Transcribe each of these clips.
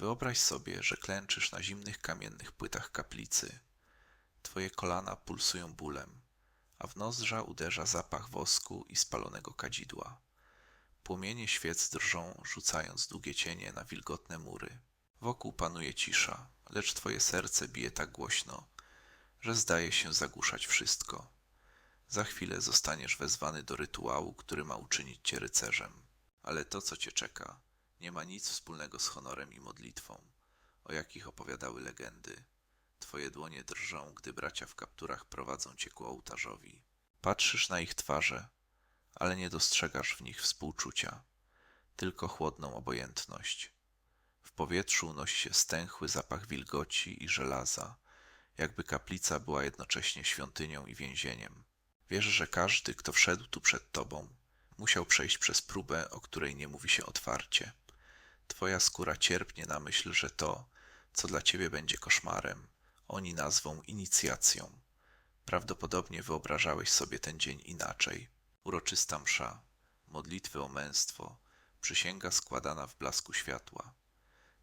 Wyobraź sobie, że klęczysz na zimnych kamiennych płytach kaplicy. Twoje kolana pulsują bólem, a w nozdrza uderza zapach wosku i spalonego kadzidła. Płomienie świec drżą, rzucając długie cienie na wilgotne mury. Wokół panuje cisza, lecz twoje serce bije tak głośno, że zdaje się zagłuszać wszystko. Za chwilę zostaniesz wezwany do rytuału, który ma uczynić cię rycerzem. Ale to, co cię czeka, nie ma nic wspólnego z honorem i modlitwą, o jakich opowiadały legendy. Twoje dłonie drżą, gdy bracia w kapturach prowadzą cię ku ołtarzowi. Patrzysz na ich twarze, ale nie dostrzegasz w nich współczucia, tylko chłodną obojętność. W powietrzu unosi się stęchły zapach wilgoci i żelaza, jakby kaplica była jednocześnie świątynią i więzieniem. Wiesz, że każdy, kto wszedł tu przed tobą, musiał przejść przez próbę, o której nie mówi się otwarcie. Twoja skóra cierpnie na myśl, że to, co dla ciebie będzie koszmarem, oni nazwą inicjacją. Prawdopodobnie wyobrażałeś sobie ten dzień inaczej. Uroczysta msza, modlitwy o męstwo, przysięga składana w blasku światła.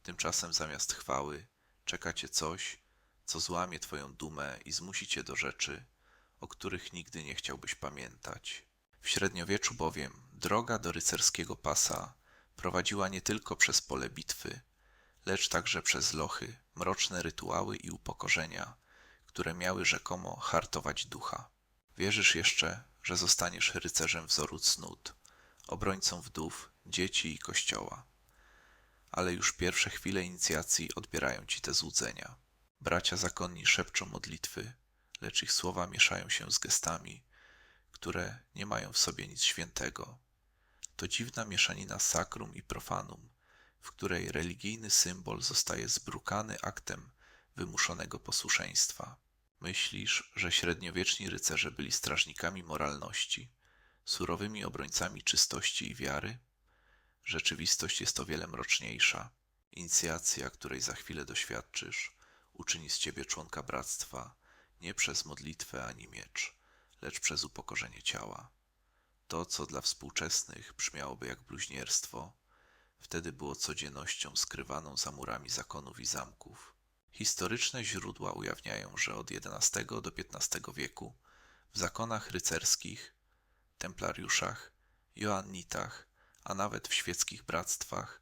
Tymczasem zamiast chwały czeka cię coś, co złamie twoją dumę i zmusi cię do rzeczy, o których nigdy nie chciałbyś pamiętać. W średniowieczu bowiem droga do rycerskiego pasa prowadziła nie tylko przez pole bitwy, lecz także przez lochy, mroczne rytuały i upokorzenia, które miały rzekomo hartować ducha. Wierzysz jeszcze, że zostaniesz rycerzem wzoru cnót, obrońcą wdów, dzieci i kościoła. Ale już pierwsze chwile inicjacji odbierają ci te złudzenia. Bracia zakonni szepczą modlitwy, lecz ich słowa mieszają się z gestami, które nie mają w sobie nic świętego. To dziwna mieszanina sakrum i profanum, w której religijny symbol zostaje zbrukany aktem wymuszonego posłuszeństwa. Myślisz, że średniowieczni rycerze byli strażnikami moralności, surowymi obrońcami czystości i wiary? Rzeczywistość jest o wiele mroczniejsza. Inicjacja, której za chwilę doświadczysz, uczyni z ciebie członka bractwa nie przez modlitwę ani miecz, lecz przez upokorzenie ciała. To, co dla współczesnych brzmiałoby jak bluźnierstwo, wtedy było codziennością skrywaną za murami zakonów i zamków. Historyczne źródła ujawniają, że od XI do XV wieku w zakonach rycerskich, templariuszach, joannitach, a nawet w świeckich bractwach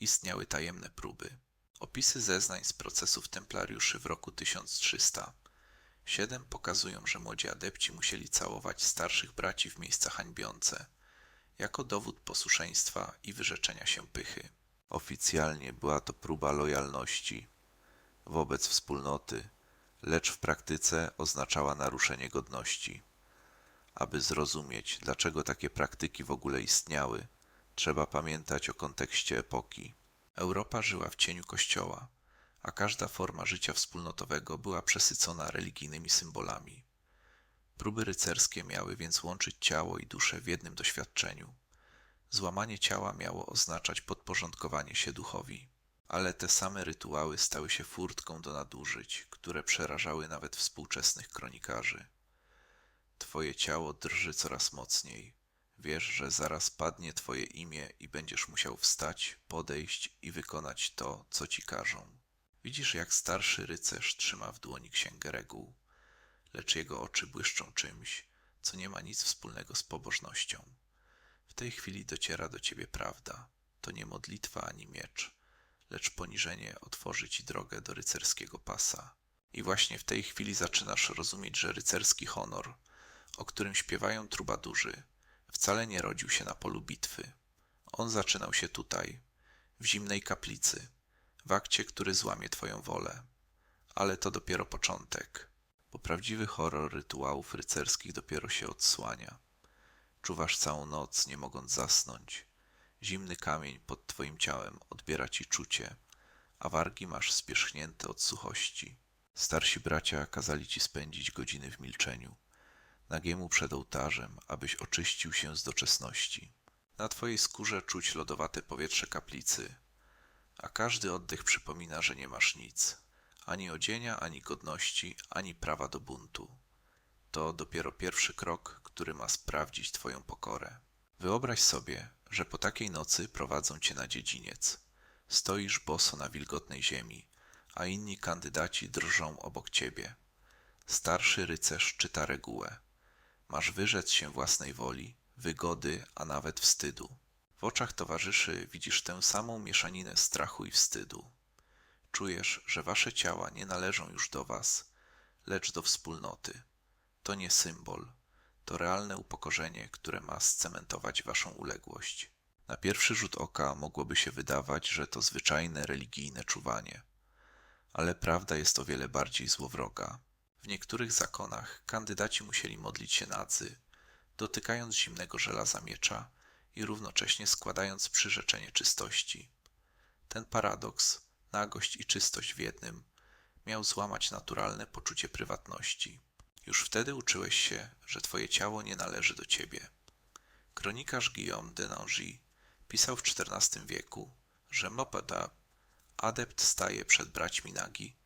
istniały tajemne próby. Opisy zeznań z procesów templariuszy w roku 1300 Siedem pokazują, że młodzi adepci musieli całować starszych braci w miejsca hańbiące, jako dowód posłuszeństwa i wyrzeczenia się pychy. Oficjalnie była to próba lojalności wobec wspólnoty, lecz w praktyce oznaczała naruszenie godności. Aby zrozumieć, dlaczego takie praktyki w ogóle istniały, trzeba pamiętać o kontekście epoki. Europa żyła w cieniu Kościoła a każda forma życia wspólnotowego była przesycona religijnymi symbolami. Próby rycerskie miały więc łączyć ciało i duszę w jednym doświadczeniu. Złamanie ciała miało oznaczać podporządkowanie się duchowi, ale te same rytuały stały się furtką do nadużyć, które przerażały nawet współczesnych kronikarzy. Twoje ciało drży coraz mocniej. Wiesz, że zaraz padnie Twoje imię i będziesz musiał wstać, podejść i wykonać to, co ci każą. Widzisz, jak starszy rycerz trzyma w dłoni księgę reguł, lecz jego oczy błyszczą czymś, co nie ma nic wspólnego z pobożnością. W tej chwili dociera do ciebie prawda. To nie modlitwa ani miecz, lecz poniżenie otworzy ci drogę do rycerskiego pasa. I właśnie w tej chwili zaczynasz rozumieć, że rycerski honor, o którym śpiewają trubadurzy, wcale nie rodził się na polu bitwy. On zaczynał się tutaj, w zimnej kaplicy, w akcie, który złamie Twoją wolę. Ale to dopiero początek, bo prawdziwy horror rytuałów rycerskich dopiero się odsłania. Czuwasz całą noc, nie mogąc zasnąć. Zimny kamień pod Twoim ciałem odbiera Ci czucie, a wargi masz spierzchnięte od suchości. Starsi bracia kazali Ci spędzić godziny w milczeniu, nagiemu przed ołtarzem, abyś oczyścił się z doczesności. Na Twojej skórze czuć lodowate powietrze kaplicy, a każdy oddech przypomina, że nie masz nic ani odzienia, ani godności, ani prawa do buntu. To dopiero pierwszy krok, który ma sprawdzić Twoją pokorę. Wyobraź sobie, że po takiej nocy prowadzą Cię na dziedziniec. Stoisz boso na wilgotnej ziemi, a inni kandydaci drżą obok ciebie. Starszy rycerz czyta regułę. Masz wyrzec się własnej woli, wygody, a nawet wstydu. W oczach towarzyszy widzisz tę samą mieszaninę strachu i wstydu. Czujesz, że wasze ciała nie należą już do was, lecz do wspólnoty. To nie symbol, to realne upokorzenie, które ma scementować waszą uległość. Na pierwszy rzut oka mogłoby się wydawać, że to zwyczajne religijne czuwanie, ale prawda jest o wiele bardziej złowroga. W niektórych zakonach kandydaci musieli modlić się nadzy, dotykając zimnego żelaza miecza i równocześnie składając przyrzeczenie czystości. Ten paradoks, nagość i czystość w jednym, miał złamać naturalne poczucie prywatności. Już wtedy uczyłeś się, że twoje ciało nie należy do ciebie. Kronikarz Guillaume de Nangy pisał w XIV wieku, że Mopada, adept staje przed braćmi nagi,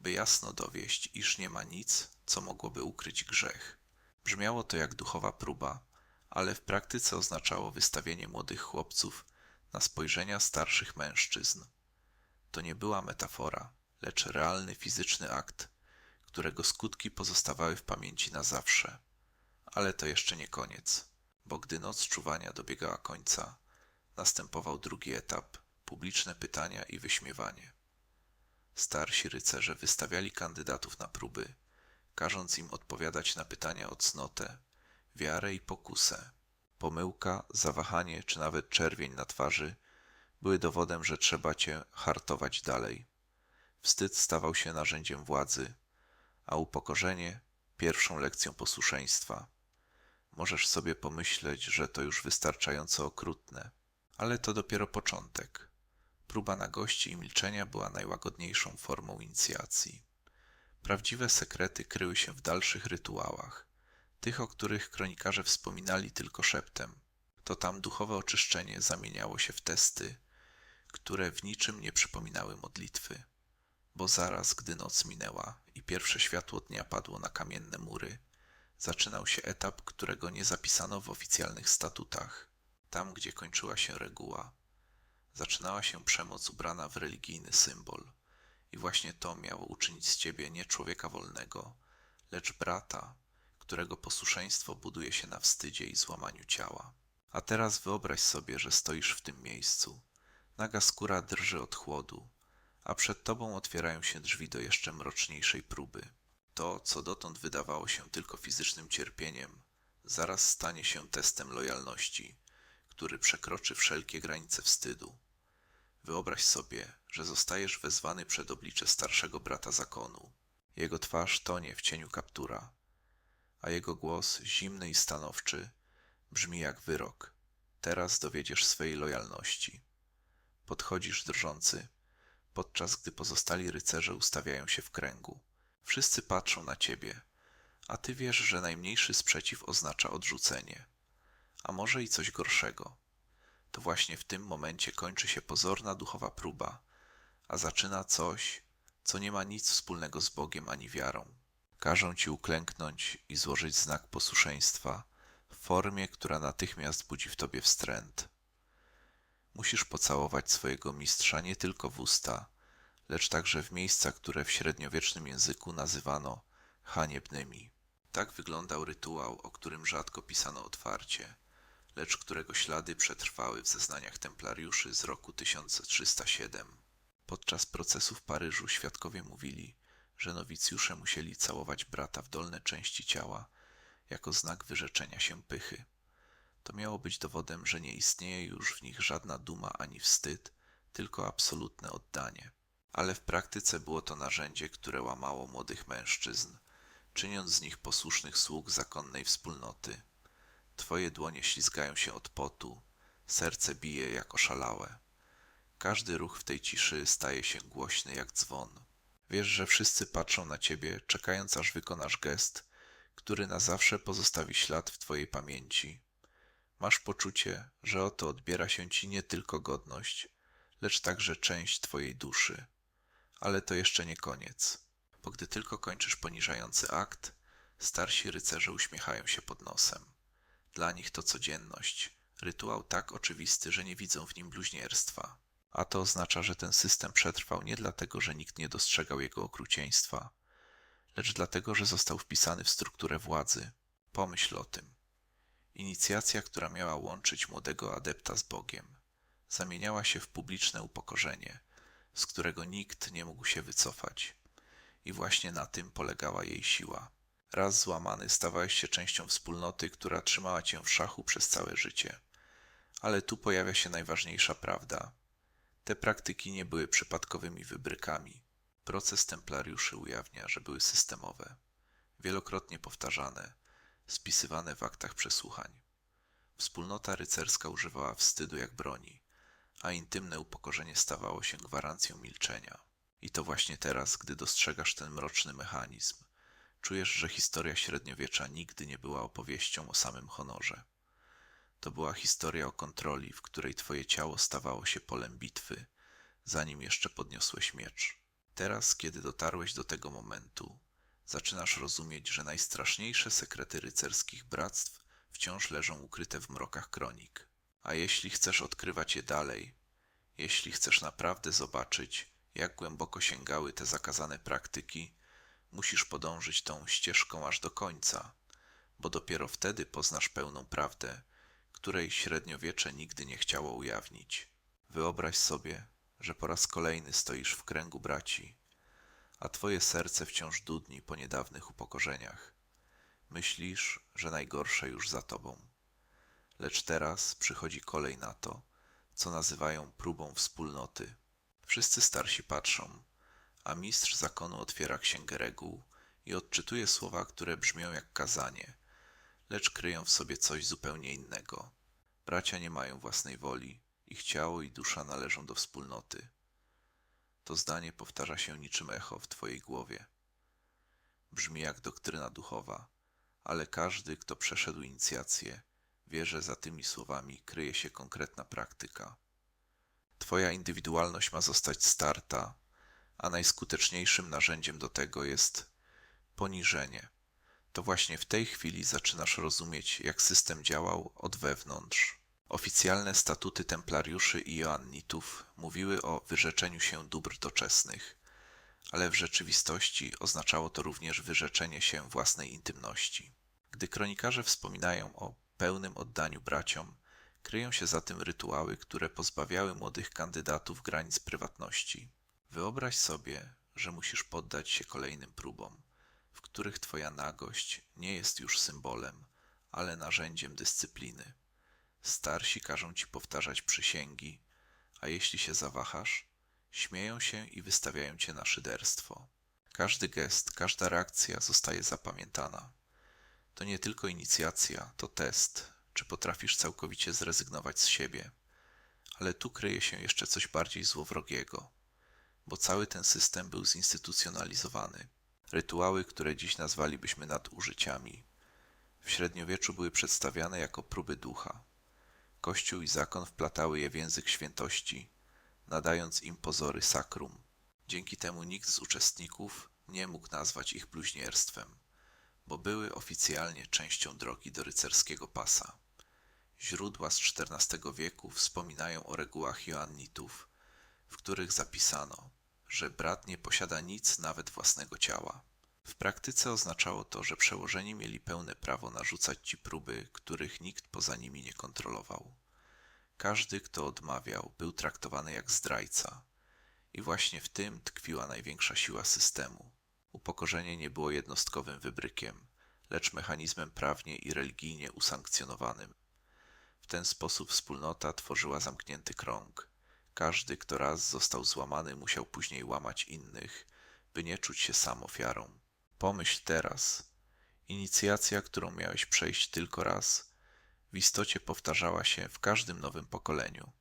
by jasno dowieść, iż nie ma nic, co mogłoby ukryć grzech. Brzmiało to jak duchowa próba, ale w praktyce oznaczało wystawienie młodych chłopców na spojrzenia starszych mężczyzn. To nie była metafora, lecz realny fizyczny akt, którego skutki pozostawały w pamięci na zawsze. Ale to jeszcze nie koniec, bo gdy noc czuwania dobiegała końca, następował drugi etap publiczne pytania i wyśmiewanie. Starsi rycerze wystawiali kandydatów na próby, każąc im odpowiadać na pytania o cnotę, wiarę i pokusę. Pomyłka, zawahanie czy nawet czerwień na twarzy były dowodem, że trzeba cię hartować dalej. Wstyd stawał się narzędziem władzy, a upokorzenie pierwszą lekcją posłuszeństwa. Możesz sobie pomyśleć, że to już wystarczająco okrutne, ale to dopiero początek. Próba nagości i milczenia była najłagodniejszą formą inicjacji. Prawdziwe sekrety kryły się w dalszych rytuałach, tych, o których kronikarze wspominali tylko szeptem. To tam duchowe oczyszczenie zamieniało się w testy, które w niczym nie przypominały modlitwy. Bo zaraz, gdy noc minęła i pierwsze światło dnia padło na kamienne mury, zaczynał się etap, którego nie zapisano w oficjalnych statutach. Tam, gdzie kończyła się reguła, zaczynała się przemoc ubrana w religijny symbol. I właśnie to miało uczynić z ciebie nie człowieka wolnego, lecz brata, którego posłuszeństwo buduje się na wstydzie i złamaniu ciała. A teraz wyobraź sobie, że stoisz w tym miejscu. Naga skóra drży od chłodu, a przed tobą otwierają się drzwi do jeszcze mroczniejszej próby. To, co dotąd wydawało się tylko fizycznym cierpieniem, zaraz stanie się testem lojalności, który przekroczy wszelkie granice wstydu. Wyobraź sobie, że zostajesz wezwany przed oblicze starszego brata zakonu. Jego twarz tonie w cieniu kaptura, a jego głos, zimny i stanowczy, brzmi jak wyrok. Teraz dowiedziesz swej lojalności. Podchodzisz drżący, podczas gdy pozostali rycerze ustawiają się w kręgu. Wszyscy patrzą na ciebie, a ty wiesz, że najmniejszy sprzeciw oznacza odrzucenie, a może i coś gorszego. To właśnie w tym momencie kończy się pozorna duchowa próba, a zaczyna coś, co nie ma nic wspólnego z Bogiem ani wiarą. Każą ci uklęknąć i złożyć znak posłuszeństwa w formie, która natychmiast budzi w tobie wstręt. Musisz pocałować swojego mistrza nie tylko w usta, lecz także w miejsca, które w średniowiecznym języku nazywano haniebnymi. Tak wyglądał rytuał, o którym rzadko pisano otwarcie, lecz którego ślady przetrwały w zeznaniach templariuszy z roku 1307. Podczas procesu w Paryżu świadkowie mówili, że nowicjusze musieli całować brata w dolne części ciała jako znak wyrzeczenia się pychy. To miało być dowodem, że nie istnieje już w nich żadna duma ani wstyd, tylko absolutne oddanie. Ale w praktyce było to narzędzie, które łamało młodych mężczyzn, czyniąc z nich posłusznych sług zakonnej wspólnoty. Twoje dłonie ślizgają się od potu, serce bije jak oszalałe. Każdy ruch w tej ciszy staje się głośny jak dzwon. Wiesz, że wszyscy patrzą na ciebie, czekając aż wykonasz gest, który na zawsze pozostawi ślad w twojej pamięci. Masz poczucie, że oto odbiera się ci nie tylko godność, lecz także część twojej duszy. Ale to jeszcze nie koniec, bo gdy tylko kończysz poniżający akt, starsi rycerze uśmiechają się pod nosem. Dla nich to codzienność, rytuał tak oczywisty, że nie widzą w nim bluźnierstwa A to oznacza, że ten system przetrwał nie dlatego, że nikt nie dostrzegał jego okrucieństwa, lecz dlatego, że został wpisany w strukturę władzy. Pomyśl o tym. Inicjacja, która miała łączyć młodego adepta z Bogiem, zamieniała się w publiczne upokorzenie, z którego nikt nie mógł się wycofać. I właśnie na tym polegała jej siła. Raz złamany, stawałeś się częścią wspólnoty, która trzymała cię w szachu przez całe życie. Ale tu pojawia się najważniejsza prawda. Te praktyki nie były przypadkowymi wybrykami. Proces templariuszy ujawnia, że były systemowe, wielokrotnie powtarzane, spisywane w aktach przesłuchań. Wspólnota rycerska używała wstydu jak broni, a intymne upokorzenie stawało się gwarancją milczenia. I to właśnie teraz, gdy dostrzegasz ten mroczny mechanizm, czujesz, że historia średniowiecza nigdy nie była opowieścią o samym honorze. To była historia o kontroli, w której twoje ciało stawało się polem bitwy, zanim jeszcze podniosłeś miecz. Teraz, kiedy dotarłeś do tego momentu, zaczynasz rozumieć, że najstraszniejsze sekrety rycerskich bractw wciąż leżą ukryte w mrokach kronik. A jeśli chcesz odkrywać je dalej, jeśli chcesz naprawdę zobaczyć, jak głęboko sięgały te zakazane praktyki, musisz podążyć tą ścieżką aż do końca, bo dopiero wtedy poznasz pełną prawdę, której średniowiecze nigdy nie chciało ujawnić. Wyobraź sobie, że po raz kolejny stoisz w kręgu braci, a twoje serce wciąż dudni po niedawnych upokorzeniach. Myślisz, że najgorsze już za tobą. Lecz teraz przychodzi kolej na to, co nazywają próbą wspólnoty. Wszyscy starsi patrzą, a mistrz zakonu otwiera księgę reguł i odczytuje słowa, które brzmią jak kazanie, lecz kryją w sobie coś zupełnie innego. Bracia nie mają własnej woli, ich ciało i dusza należą do wspólnoty. To zdanie powtarza się niczym echo w twojej głowie. Brzmi jak doktryna duchowa, ale każdy, kto przeszedł inicjację, wie, że za tymi słowami kryje się konkretna praktyka. Twoja indywidualność ma zostać starta, a najskuteczniejszym narzędziem do tego jest poniżenie. To właśnie w tej chwili zaczynasz rozumieć, jak system działał od wewnątrz. Oficjalne statuty templariuszy i joannitów mówiły o wyrzeczeniu się dóbr doczesnych, ale w rzeczywistości oznaczało to również wyrzeczenie się własnej intymności. Gdy kronikarze wspominają o pełnym oddaniu braciom, kryją się za tym rytuały, które pozbawiały młodych kandydatów granic prywatności. Wyobraź sobie, że musisz poddać się kolejnym próbom, w których twoja nagość nie jest już symbolem, ale narzędziem dyscypliny. Starsi każą ci powtarzać przysięgi, a jeśli się zawahasz, śmieją się i wystawiają cię na szyderstwo. Każdy gest, każda reakcja zostaje zapamiętana. To nie tylko inicjacja, to test, czy potrafisz całkowicie zrezygnować z siebie. Ale tu kryje się jeszcze coś bardziej złowrogiego, bo cały ten system był zinstytucjonalizowany. Rytuały, które dziś nazwalibyśmy nadużyciami, w średniowieczu były przedstawiane jako próby ducha. Kościół i zakon wplatały je w język świętości, nadając im pozory sakrum. Dzięki temu nikt z uczestników nie mógł nazwać ich bluźnierstwem, bo były oficjalnie częścią drogi do rycerskiego pasa. Źródła z XIV wieku wspominają o regułach joannitów, w których zapisano, że brat nie posiada nic nawet własnego ciała. W praktyce oznaczało to, że przełożeni mieli pełne prawo narzucać ci próby, których nikt poza nimi nie kontrolował. Każdy, kto odmawiał, był traktowany jak zdrajca. I właśnie w tym tkwiła największa siła systemu. Upokorzenie nie było jednostkowym wybrykiem, lecz mechanizmem prawnie i religijnie usankcjonowanym. W ten sposób wspólnota tworzyła zamknięty krąg. Każdy, kto raz został złamany, musiał później łamać innych, by nie czuć się sam ofiarą. Pomyśl teraz. Inicjacja, którą miałeś przejść tylko raz, w istocie powtarzała się w każdym nowym pokoleniu.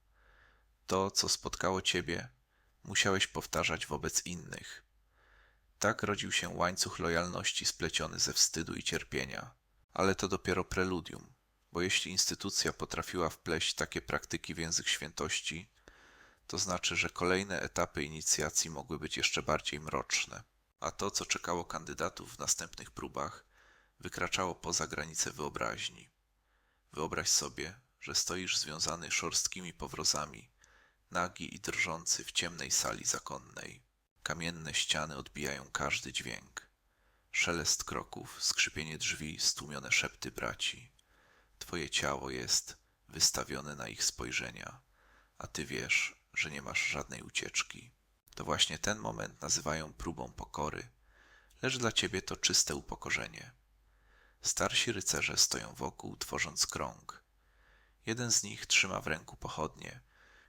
To, co spotkało ciebie, musiałeś powtarzać wobec innych. Tak rodził się łańcuch lojalności spleciony ze wstydu i cierpienia, ale to dopiero preludium, bo jeśli instytucja potrafiła wpleść takie praktyki w język świętości, to znaczy, że kolejne etapy inicjacji mogły być jeszcze bardziej mroczne, a to, co czekało kandydatów w następnych próbach, wykraczało poza granice wyobraźni. Wyobraź sobie, że stoisz związany szorstkimi powrozami, nagi i drżący w ciemnej sali zakonnej. Kamienne ściany odbijają każdy dźwięk. Szelest kroków, skrzypienie drzwi, stłumione szepty braci. Twoje ciało jest wystawione na ich spojrzenia, a ty wiesz, że nie masz żadnej ucieczki. To właśnie ten moment nazywają próbą pokory, lecz dla ciebie to czyste upokorzenie. Starsi rycerze stoją wokół, tworząc krąg. Jeden z nich trzyma w ręku pochodnię,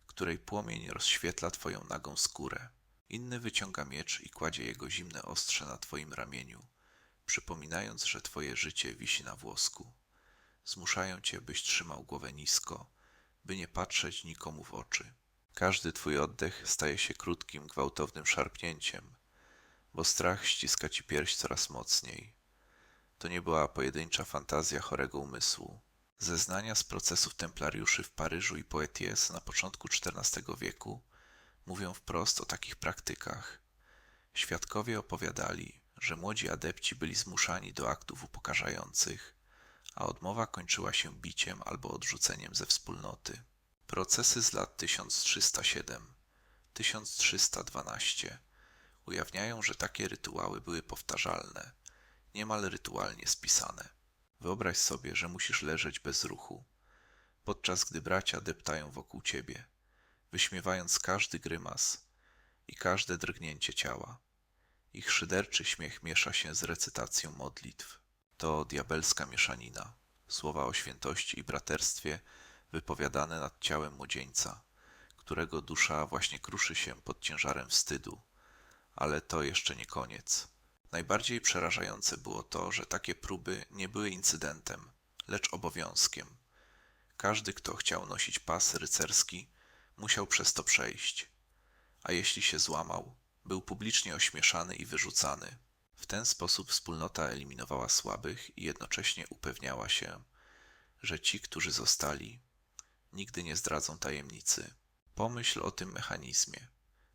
której płomień rozświetla twoją nagą skórę. Inny wyciąga miecz i kładzie jego zimne ostrze na twoim ramieniu, przypominając, że twoje życie wisi na włosku. Zmuszają cię, byś trzymał głowę nisko, by nie patrzeć nikomu w oczy. Każdy twój oddech staje się krótkim, gwałtownym szarpnięciem, bo strach ściska ci pierś coraz mocniej. To nie była pojedyncza fantazja chorego umysłu. Zeznania z procesów templariuszy w Paryżu i Poitiers na początku XIV wieku mówią wprost o takich praktykach. Świadkowie opowiadali, że młodzi adepci byli zmuszani do aktów upokarzających, a odmowa kończyła się biciem albo odrzuceniem ze wspólnoty. Procesy z lat 1307-1312 ujawniają, że takie rytuały były powtarzalne, niemal rytualnie spisane. Wyobraź sobie, że musisz leżeć bez ruchu, podczas gdy bracia deptają wokół ciebie, wyśmiewając każdy grymas i każde drgnięcie ciała. Ich szyderczy śmiech miesza się z recytacją modlitw. To diabelska mieszanina, słowa o świętości i braterstwie wypowiadane nad ciałem młodzieńca, którego dusza właśnie kruszy się pod ciężarem wstydu. Ale to jeszcze nie koniec. Najbardziej przerażające było to, że takie próby nie były incydentem, lecz obowiązkiem. Każdy, kto chciał nosić pas rycerski, musiał przez to przejść, a jeśli się złamał, był publicznie ośmieszany i wyrzucany. W ten sposób wspólnota eliminowała słabych i jednocześnie upewniała się, że ci, którzy zostali, nigdy nie zdradzą tajemnicy. Pomyśl o tym mechanizmie.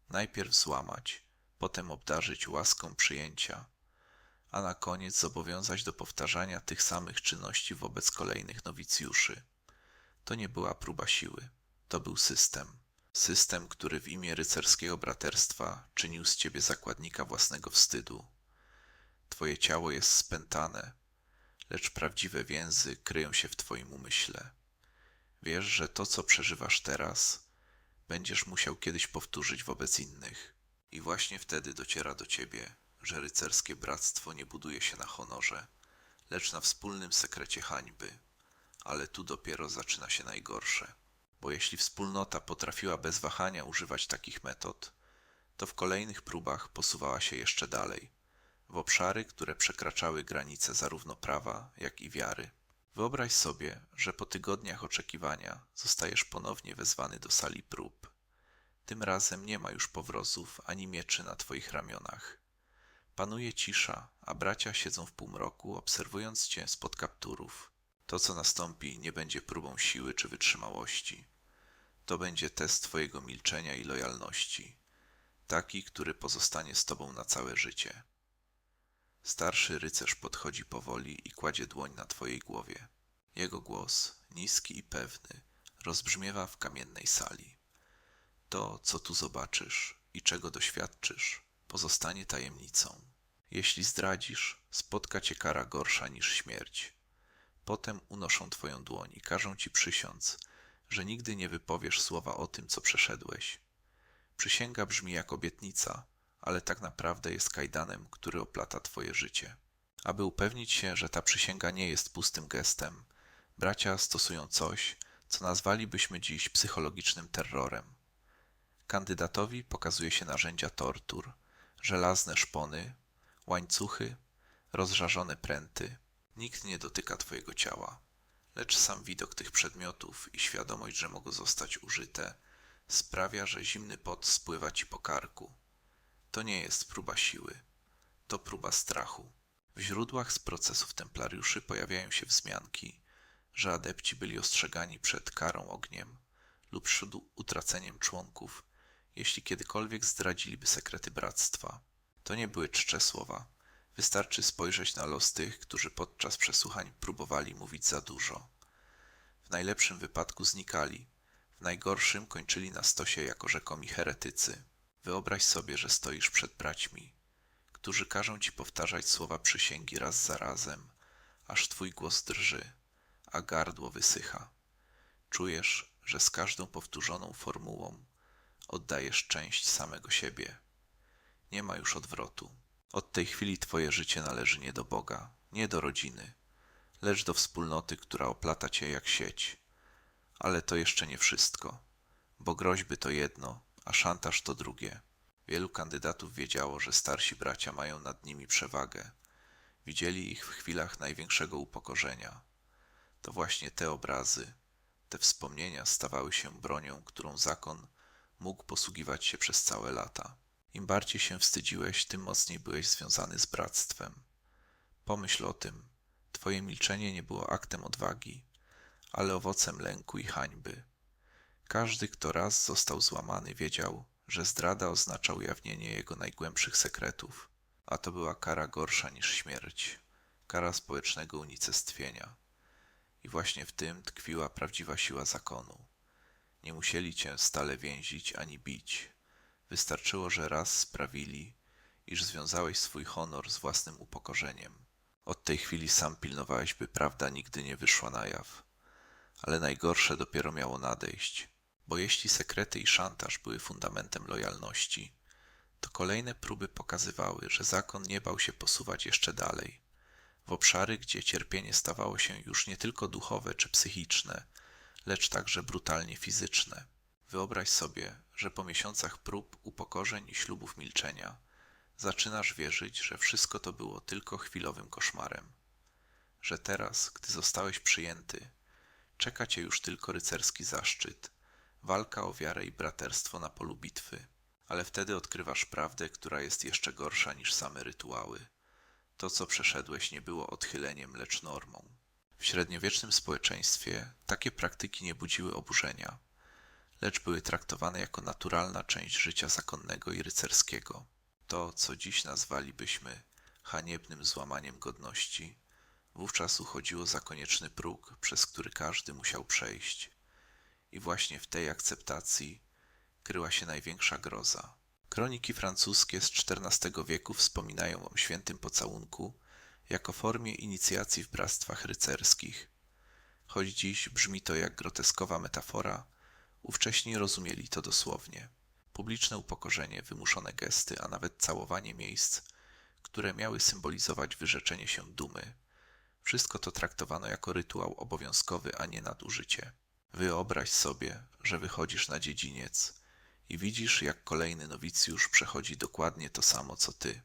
Najpierw złamać, potem obdarzyć łaską przyjęcia, a na koniec zobowiązać do powtarzania tych samych czynności wobec kolejnych nowicjuszy. To nie była próba siły, to był system. System, który w imię rycerskiego braterstwa czynił z ciebie zakładnika własnego wstydu. Twoje ciało jest spętane, lecz prawdziwe więzy kryją się w twoim umyśle. Wiesz, że to, co przeżywasz teraz, będziesz musiał kiedyś powtórzyć wobec innych. I właśnie wtedy dociera do ciebie, że rycerskie bractwo nie buduje się na honorze, lecz na wspólnym sekrecie hańby. Ale tu dopiero zaczyna się najgorsze, bo jeśli wspólnota potrafiła bez wahania używać takich metod, to w kolejnych próbach posuwała się jeszcze dalej, w obszary, które przekraczały granice zarówno prawa, jak i wiary. Wyobraź sobie, że po tygodniach oczekiwania zostajesz ponownie wezwany do sali prób. Tym razem nie ma już powrozów ani mieczy na twoich ramionach. Panuje cisza, a bracia siedzą w półmroku, obserwując cię spod kapturów. To, co nastąpi, nie będzie próbą siły czy wytrzymałości. To będzie test twojego milczenia i lojalności, taki, który pozostanie z tobą na całe życie. Starszy rycerz podchodzi powoli i kładzie dłoń na twojej głowie. Jego głos, niski i pewny, rozbrzmiewa w kamiennej sali. To, co tu zobaczysz i czego doświadczysz, pozostanie tajemnicą. Jeśli zdradzisz, spotka cię kara gorsza niż śmierć. Potem unoszą twoją dłoń i każą ci przysiąc, że nigdy nie wypowiesz słowa o tym, co przeszedłeś. Przysięga brzmi jak obietnica, ale tak naprawdę jest kajdanem, który oplata twoje życie. Aby upewnić się, że ta przysięga nie jest pustym gestem, bracia stosują coś, co nazwalibyśmy dziś psychologicznym terrorem. Kandydatowi pokazuje się narzędzia tortur, żelazne szpony, łańcuchy, rozżarzone pręty. Nikt nie dotyka twojego ciała, lecz sam widok tych przedmiotów i świadomość, że mogą zostać użyte, sprawia, że zimny pot spływa ci po karku. To nie jest próba siły, to próba strachu. W źródłach z procesów templariuszy pojawiają się wzmianki, że adepci byli ostrzegani przed karą ogniem lub przed utraceniem członków, jeśli kiedykolwiek zdradziliby sekrety bractwa. To nie były czcze słowa. Wystarczy spojrzeć na los tych, którzy podczas przesłuchań próbowali mówić za dużo. W najlepszym wypadku znikali, w najgorszym kończyli na stosie jako rzekomi heretycy. Wyobraź sobie, że stoisz przed braćmi, którzy każą ci powtarzać słowa przysięgi raz za razem, aż twój głos drży, a gardło wysycha. Czujesz, że z każdą powtórzoną formułą oddajesz część samego siebie. Nie ma już odwrotu. Od tej chwili twoje życie należy nie do Boga, nie do rodziny, lecz do wspólnoty, która oplata cię jak sieć. Ale to jeszcze nie wszystko, bo groźby to jedno, a szantaż to drugie. Wielu kandydatów wiedziało, że starsi bracia mają nad nimi przewagę. Widzieli ich w chwilach największego upokorzenia. To właśnie te obrazy, te wspomnienia stawały się bronią, którą zakon mógł posługiwać się przez całe lata. Im bardziej się wstydziłeś, tym mocniej byłeś związany z bractwem. Pomyśl o tym. Twoje milczenie nie było aktem odwagi, ale owocem lęku i hańby. Każdy, kto raz został złamany, wiedział, że zdrada oznacza ujawnienie jego najgłębszych sekretów, a to była kara gorsza niż śmierć kara społecznego unicestwienia. I właśnie w tym tkwiła prawdziwa siła zakonu. Nie musieli cię stale więzić ani bić. Wystarczyło, że raz sprawili, iż związałeś swój honor z własnym upokorzeniem. Od tej chwili sam pilnowałeś, by prawda nigdy nie wyszła na jaw. Ale najgorsze dopiero miało nadejść, bo jeśli sekrety i szantaż były fundamentem lojalności, to kolejne próby pokazywały, że zakon nie bał się posuwać jeszcze dalej, w obszary, gdzie cierpienie stawało się już nie tylko duchowe czy psychiczne, lecz także brutalnie fizyczne. Wyobraź sobie, że po miesiącach prób, upokorzeń i ślubów milczenia zaczynasz wierzyć, że wszystko to było tylko chwilowym koszmarem. Że teraz, gdy zostałeś przyjęty, czeka cię już tylko rycerski zaszczyt, walka o wiarę i braterstwo na polu bitwy. Ale wtedy odkrywasz prawdę, która jest jeszcze gorsza niż same rytuały. To, co przeszedłeś, nie było odchyleniem, lecz normą. W średniowiecznym społeczeństwie takie praktyki nie budziły oburzenia, lecz były traktowane jako naturalna część życia zakonnego i rycerskiego. To, co dziś nazwalibyśmy haniebnym złamaniem godności, wówczas uchodziło za konieczny próg, przez który każdy musiał przejść. I właśnie w tej akceptacji kryła się największa groza. Kroniki francuskie z XIV wieku wspominają o świętym pocałunku jako formie inicjacji w bractwach rycerskich. Choć dziś brzmi to jak groteskowa metafora, ówcześni rozumieli to dosłownie. Publiczne upokorzenie, wymuszone gesty, a nawet całowanie miejsc, które miały symbolizować wyrzeczenie się dumy, wszystko to traktowano jako rytuał obowiązkowy, a nie nadużycie. Wyobraź sobie, że wychodzisz na dziedziniec i widzisz, jak kolejny nowicjusz przechodzi dokładnie to samo co ty.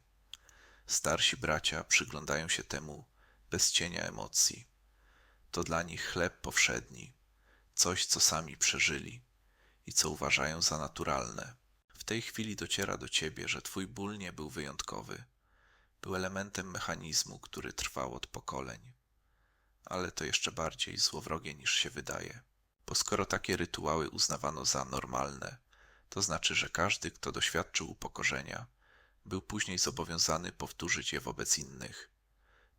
Starsi bracia przyglądają się temu bez cienia emocji. To dla nich chleb powszedni, coś, co sami przeżyli i co uważają za naturalne. W tej chwili dociera do ciebie, że twój ból nie był wyjątkowy. Był elementem mechanizmu, który trwał od pokoleń. Ale to jeszcze bardziej złowrogie niż się wydaje. Bo skoro takie rytuały uznawano za normalne, to znaczy, że każdy, kto doświadczył upokorzenia, był później zobowiązany powtórzyć je wobec innych.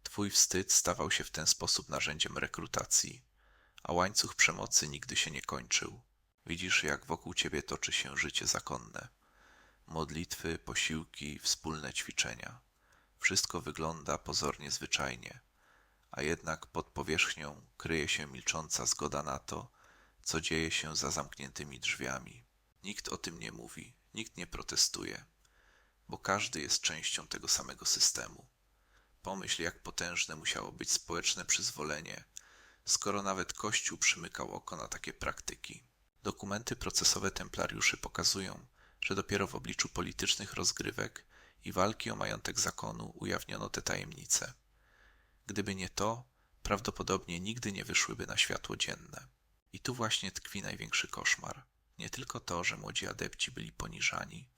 Twój wstyd stawał się w ten sposób narzędziem rekrutacji, a łańcuch przemocy nigdy się nie kończył. Widzisz, jak wokół ciebie toczy się życie zakonne. Modlitwy, posiłki, wspólne ćwiczenia. Wszystko wygląda pozornie zwyczajnie, a jednak pod powierzchnią kryje się milcząca zgoda na to, co dzieje się za zamkniętymi drzwiami. Nikt o tym nie mówi, nikt nie protestuje, bo każdy jest częścią tego samego systemu. Pomyśl, jak potężne musiało być społeczne przyzwolenie, skoro nawet Kościół przymykał oko na takie praktyki. Dokumenty procesowe templariuszy pokazują, że dopiero w obliczu politycznych rozgrywek i walki o majątek zakonu ujawniono te tajemnice. Gdyby nie to, prawdopodobnie nigdy nie wyszłyby na światło dzienne. I tu właśnie tkwi największy koszmar. Nie tylko to, że młodzi adepci byli poniżani,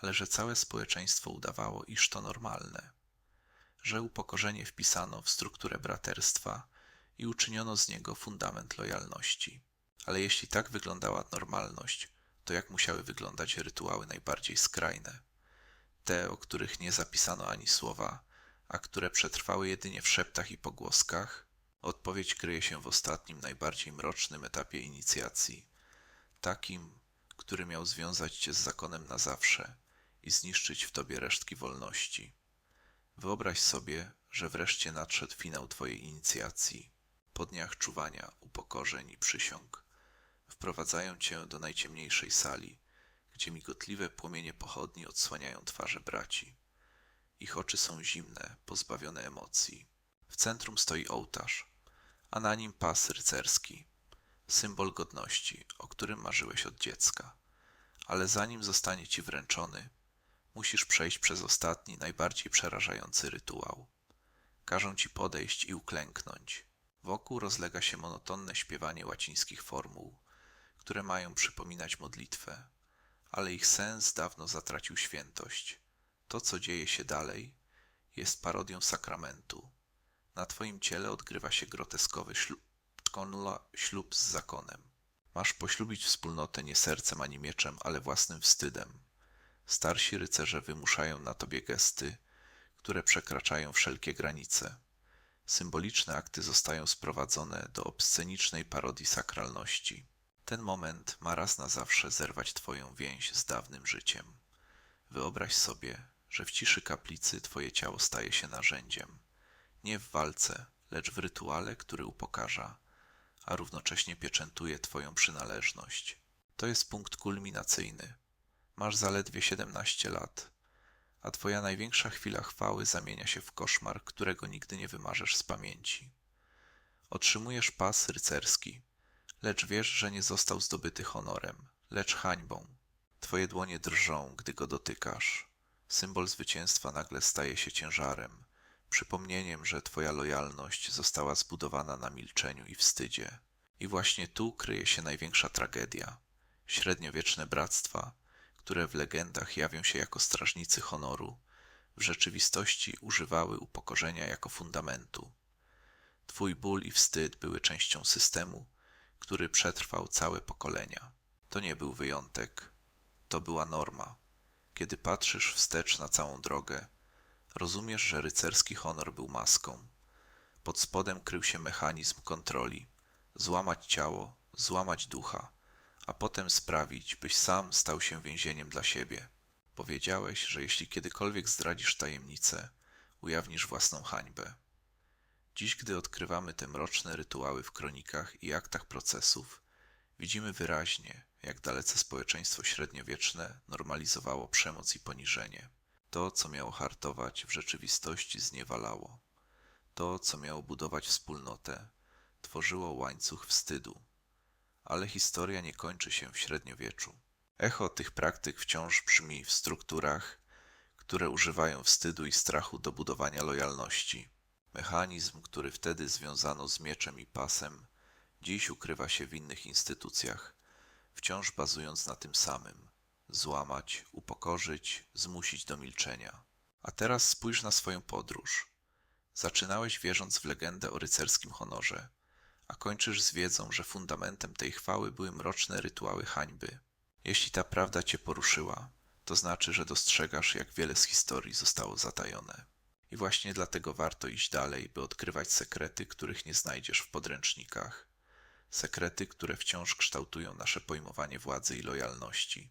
ale że całe społeczeństwo udawało, iż to normalne, że upokorzenie wpisano w strukturę braterstwa i uczyniono z niego fundament lojalności. Ale jeśli tak wyglądała normalność, to jak musiały wyglądać rytuały najbardziej skrajne? Te, o których nie zapisano ani słowa, a które przetrwały jedynie w szeptach i pogłoskach? Odpowiedź kryje się w ostatnim, najbardziej mrocznym etapie inicjacji takim, który miał związać cię z zakonem na zawsze i zniszczyć w tobie resztki wolności. Wyobraź sobie, że wreszcie nadszedł finał twojej inicjacji. Po dniach czuwania, upokorzeń i przysiąg wprowadzają cię do najciemniejszej sali, gdzie migotliwe płomienie pochodni odsłaniają twarze braci. Ich oczy są zimne, pozbawione emocji. W centrum stoi ołtarz, a na nim pas rycerski, symbol godności, o którym marzyłeś od dziecka. Ale zanim zostanie ci wręczony, musisz przejść przez ostatni, najbardziej przerażający rytuał. Każą ci podejść i uklęknąć. Wokół rozlega się monotonne śpiewanie łacińskich formuł, które mają przypominać modlitwę, ale ich sens dawno zatracił świętość. To, co dzieje się dalej, jest parodią sakramentu. Na twoim ciele odgrywa się groteskowy ślub, ślub z zakonem. Masz poślubić wspólnotę nie sercem ani mieczem, ale własnym wstydem. Starsi rycerze wymuszają na tobie gesty, które przekraczają wszelkie granice. Symboliczne akty zostają sprowadzone do obscenicznej parodii sakralności. Ten moment ma raz na zawsze zerwać twoją więź z dawnym życiem. Wyobraź sobie, że w ciszy kaplicy twoje ciało staje się narzędziem. Nie w walce, lecz w rytuale, który upokarza, a równocześnie pieczętuje twoją przynależność. To jest punkt kulminacyjny. Masz zaledwie 17 lat, a twoja największa chwila chwały zamienia się w koszmar, którego nigdy nie wymarzesz z pamięci. Otrzymujesz pas rycerski, lecz wiesz, że nie został zdobyty honorem, lecz hańbą. Twoje dłonie drżą, gdy go dotykasz. Symbol zwycięstwa nagle staje się ciężarem, przypomnieniem, że twoja lojalność została zbudowana na milczeniu i wstydzie. I właśnie tu kryje się największa tragedia. Średniowieczne bractwa, które w legendach jawią się jako strażnicy honoru, w rzeczywistości używały upokorzenia jako fundamentu. Twój ból i wstyd były częścią systemu, który przetrwał całe pokolenia. To nie był wyjątek, to była norma. Kiedy patrzysz wstecz na całą drogę, rozumiesz, że rycerski honor był maską. Pod spodem krył się mechanizm kontroli złamać ciało, złamać ducha, a potem sprawić, byś sam stał się więzieniem dla siebie. Powiedziałeś, że jeśli kiedykolwiek zdradzisz tajemnicę, ujawnisz własną hańbę. Dziś, gdy odkrywamy te mroczne rytuały w kronikach i aktach procesów, widzimy wyraźnie, jak dalece społeczeństwo średniowieczne normalizowało przemoc i poniżenie. To, co miało hartować, w rzeczywistości zniewalało. To, co miało budować wspólnotę, tworzyło łańcuch wstydu. Ale historia nie kończy się w średniowieczu. Echo tych praktyk wciąż brzmi w strukturach, które używają wstydu i strachu do budowania lojalności. Mechanizm, który wtedy związano z mieczem i pasem, dziś ukrywa się w innych instytucjach, wciąż bazując na tym samym złamać, upokorzyć, zmusić do milczenia. A teraz spójrz na swoją podróż. Zaczynałeś wierząc w legendę o rycerskim honorze, a kończysz z wiedzą, że fundamentem tej chwały były mroczne rytuały hańby. Jeśli ta prawda cię poruszyła, to znaczy, że dostrzegasz, jak wiele z historii zostało zatajone. I właśnie dlatego warto iść dalej, by odkrywać sekrety, których nie znajdziesz w podręcznikach. Sekrety, które wciąż kształtują nasze pojmowanie władzy i lojalności.